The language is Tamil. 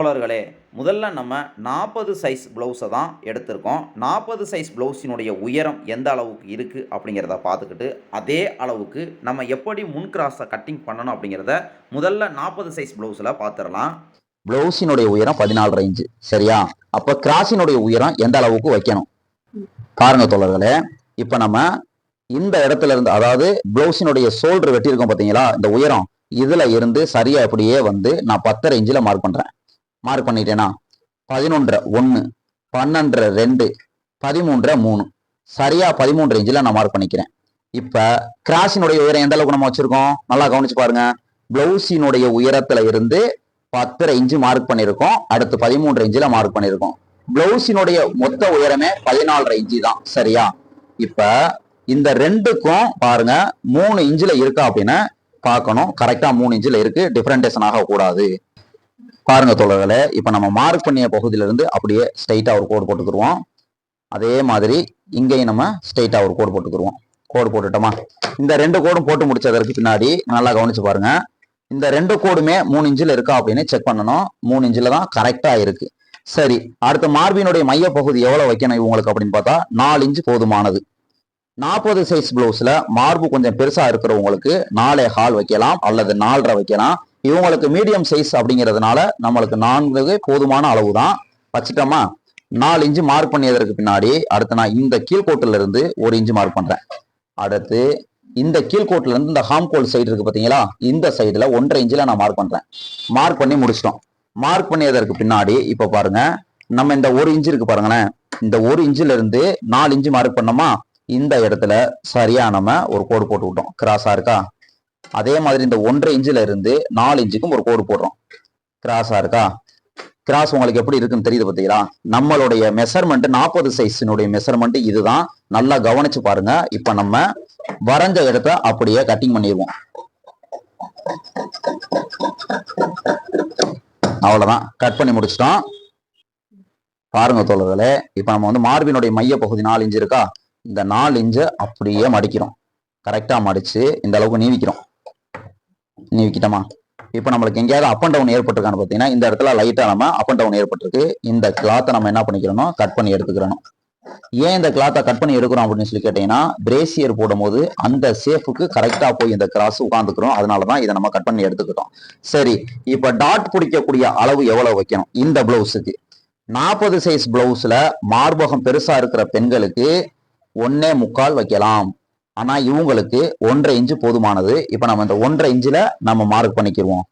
தோழர்களே முதல்ல நம்ம நாற்பது சைஸ் ப்ளவுஸை தான் எடுத்திருக்கோம். நாற்பது சைஸ் ப்ளவுஸினுடைய உயரம் எந்த அளவுக்கு இருக்குது அப்படிங்கிறத பார்த்துக்கிட்டு அதே அளவுக்கு நம்ம எப்படி முன் கிராஸை கட்டிங் பண்ணணும் அப்படிங்கிறத முதல்ல நாற்பது சைஸ் ப்ளவுஸில் பார்த்துடலாம். ப்ளவுஸினுடைய உயரம் பதினாலு ரேஞ்சு சரியா? அப்ப கிராஸினுடைய உயரம் எந்த அளவுக்கு வைக்கணும்? பாருங்க தோழர்களே இப்ப நம்ம இந்த இடத்துல இருந்து அதாவது ப்ளவுஸினுடைய ஷோல்டர் வெட்டியிருக்கோம் பார்த்தீங்களா இந்த உயரம் இதுல இருந்து சரியா அப்படியே வந்து நான் பத்தரை இன்ச்சில் மார்க் பண்றேன். மார்க் பண்ணிட்டேனா? பதினொன்றரை ஒன்று பன்னெண்டரை ரெண்டு பதிமூன்றரை மூணு. சரியா பதிமூன்று இன்ச்சில் நான் மார்க் பண்ணிக்கிறேன். இப்போ கிராஸினுடைய உயரம் எந்த அளவுக்கு நம்ம வச்சிருக்கோம்? நல்லா கவனிச்சு பாருங்க. பிளவுஸினுடைய உயரத்துல இருந்து பத்தரை இன்ச்சு மார்க் பண்ணியிருக்கோம். அடுத்து பதிமூன்று இன்ச்சில் மார்க் பண்ணியிருக்கோம். பிளவுஸினுடைய மொத்த உயரமே பதினாலரை இன்ச்சு தான். சரியா? இப்போ இந்த ரெண்டுக்கும் பாருங்க மூணு இன்ச்சில் இருக்கா அப்படின்னு பார்க்கணும். கரெக்டாக மூணு இன்ச்சில் இருக்கு. டிஃபரெண்டேஷன் ஆகக்கூடாது. பாருங்க தோழர்களே இப்போ நம்ம மார்க் பண்ணிய பகுதியிலிருந்து அப்படியே ஸ்ட்ரைட்டாக ஒரு கோடு போட்டுக்கிருவோம். அதே மாதிரி இங்கேயும் நம்ம ஸ்ட்ரைட்டாக ஒரு கோடு போட்டுக்கிருவோம். கோடு போட்டுட்டோமா? இந்த ரெண்டு கோடும் போட்டு முடிச்சதற்கு பின்னாடி நல்லா கவனிச்சு பாருங்க. இந்த ரெண்டு கோடுமே மூணு இன்ச்சில் இருக்கா அப்படின்னு செக் பண்ணணும். மூணு இன்ச்சில் தான் கரெக்டாக இருக்கு. சரி அடுத்த மார்பினுடைய மைய பகுதி வைக்கணும் இவங்களுக்கு அப்படின்னு பார்த்தா நாலு இன்ச்சு போதுமானது. நாற்பது சைஸ் ப்ளவுஸில் மார்பு கொஞ்சம் பெருசாக இருக்கிறவங்களுக்கு நாலே ஹால் வைக்கலாம் அல்லது நாலரை வைக்கலாம். இவங்களுக்கு மீடியம் சைஸ் அப்படிங்கிறதுனால நம்மளுக்கு நான்கு போதுமான அளவு தான் வச்சுட்டோமா? நாலு இன்ச்சு மார்க் பண்ணியதற்கு பின்னாடி அடுத்து நான் இந்த கீழ்கோட்டுல இருந்து ஒரு இன்ச்சு மார்க் பண்ணுறேன் அடுத்து இந்த கீழ்கோட்டுல இருந்து இந்த ஹாம்கோல் சைடு இருக்கு பார்த்தீங்களா? இந்த சைடில் ஒன்றரை இன்ச்சில் நான் மார்க் பண்ணுறேன் மார்க் பண்ணி முடிச்சிட்டோம். மார்க் பண்ணியதற்கு பின்னாடி இப்போ பாருங்க நம்ம இந்த ஒரு இன்ச்சு இருக்கு பாருங்களேன். இந்த ஒரு இன்ச்சுல இருந்து நாலு இன்ச்சு மார்க் பண்ணோமா? இந்த இடத்துல சரியா நம்ம ஒரு கோடு போட்டு விட்டோம் கிராஸா இருக்கா? அதே மாதிரி இந்த ஒன்றரை இன்ச்சில் இருந்து நாலு இன்ச்சுக்கும் ஒரு கோடு போடுறோம். கிராஸா இருக்கா? கிராஸ் உங்களுக்கு எப்படி இருக்குன்னு தெரியுது பார்த்தீங்களா நம்மளுடைய மெஷர்மெண்ட் நாற்பது சைஸினுடைய மெஷர்மெண்ட் இதுதான். நல்லா கவனிச்சு பாருங்க. இப்ப நம்ம வரைஞ்ச இடத்த அப்படியே கட்டிங் பண்ணிடுவோம். அவ்வளவுதான். கட் பண்ணி முடிச்சிட்டோம். பாருங்க தோழர்களே. இப்போ நம்ம வந்து மார்பினுடைய மைய பகுதி நாலு இன்ச்சு இருக்கா? இந்த நாலு இன்ச்சை அப்படியே மடிக்கிறோம். கரெக்டா மடிச்சு இந்த அளவுக்கு நீவிக்கிறோம். நீக்கிட்டோமா இப்போ நம்மளுக்கு எங்கேயாவது அப் அண்ட் டவுன் ஏற்பட்டிருக்கான்னு பார்த்தீங்கன்னா இந்த இடத்துல லைட்டாக நம்ம அப் அண்ட் டவுன் ஏற்பட்டிருக்கு. இந்த கிளாத்தை நம்ம என்ன பண்ணிக்கிறோம் கட் பண்ணி எடுத்துக்கிறோம் ஏன் இந்த கிளாத்தை கட் பண்ணி எடுக்கிறோம் அப்படின்னு சொல்லி கேட்டீங்கன்னா பிரேசியர் போடும்போது அந்த சேஃபுக்கு கரெக்டாக போய் இந்த கிராஸ் உட்காந்துக்கிறோம் அதனாலதான் இதை நம்ம கட் பண்ணி எடுத்துக்கிட்டோம். சரி இப்போ டாட் பிடிக்கக்கூடிய அளவு எவ்வளோ வைக்கணும்? இந்த பிளவுஸுக்கு நாற்பது சைஸ் பிளவுஸில் மார்பகம் பெருசாக இருக்கிற பெண்களுக்கு ஒன்னே முக்கால் வைக்கலாம். ஆனா இவங்களுக்கு ஒன்றரை இன்ச்சு போதுமானது. இப்ப நம்ம இந்த ஒன்றரை இன்ச்சுல நம்ம மார்க் பண்ணிக்கிருவோம்.